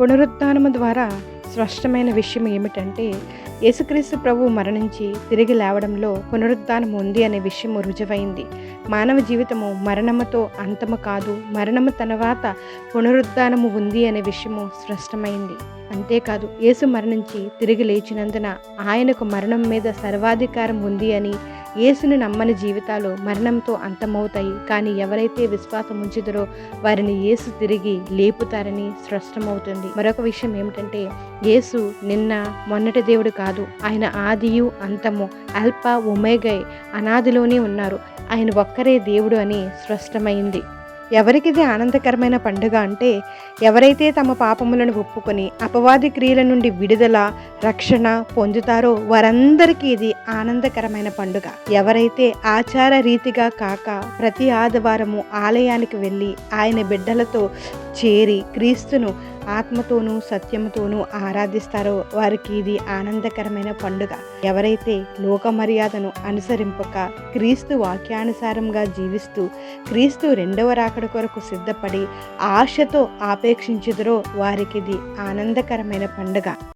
పునరుద్ధానము ద్వారా స్పష్టమైన విషయం ఏమిటంటే యేసుక్రీస్తు ప్రభు మరణించి తిరిగి లేవడంలో పునరుద్ధానం ఉంది అనే విషయం రుజువైంది. మానవ జీవితము మరణముతో అంతము కాదు మరణము తర్వాత పునరుద్ధానము ఉంది అనే విషయము స్పష్టమైంది. అంతేకాదు యేసు మరణించి తిరిగి లేచినందున ఆయనకు మరణం మీద సర్వాధికారం ఉంది అని యేసును నమ్మని జీవితాలు మరణంతో అంతమవుతాయి. కానీ ఎవరైతే విశ్వాసం ఉంచుతారో వారిని యేసు తిరిగి లేపుతారని స్పష్టమవుతుంది. మరొక విషయం ఏమిటంటే యేసు నిన్న మొన్నటి దేవుడు కాదు ఆయన ఆదియు అంతము అల్ప ఒమేగై అనాదిలోనే ఉన్నారు. ఆయన ఒక్కరే దేవుడు అని స్పష్టమైంది. ఎవరికిది ఆనందకరమైన పండుగ అంటే ఎవరైతే తమ పాపములను ఒప్పుకొని అపవాది క్రియల నుండి విడుదల రక్షణ పొందుతారో వారందరికీ ఇది ఆనందకరమైన పండుగ. ఎవరైతే ఆచార రీతిగా కాక ప్రతి ఆదివారము ఆలయానికి వెళ్ళి ఆయన బిడ్డలతో చేరి క్రీస్తును ఆత్మతోనూ సత్యముతోనూ ఆరాధిస్తారో వారికి ఇది ఆనందకరమైన పండుగ. ఎవరైతే లోక మర్యాదను అనుసరింపక క్రీస్తు వాక్యానుసారంగా జీవిస్తూ క్రీస్తు రెండవ రాకడ కొరకు సిద్ధపడి ఆశతో ఆపేక్షించుదరో వారికి ఇది ఆనందకరమైన పండుగ.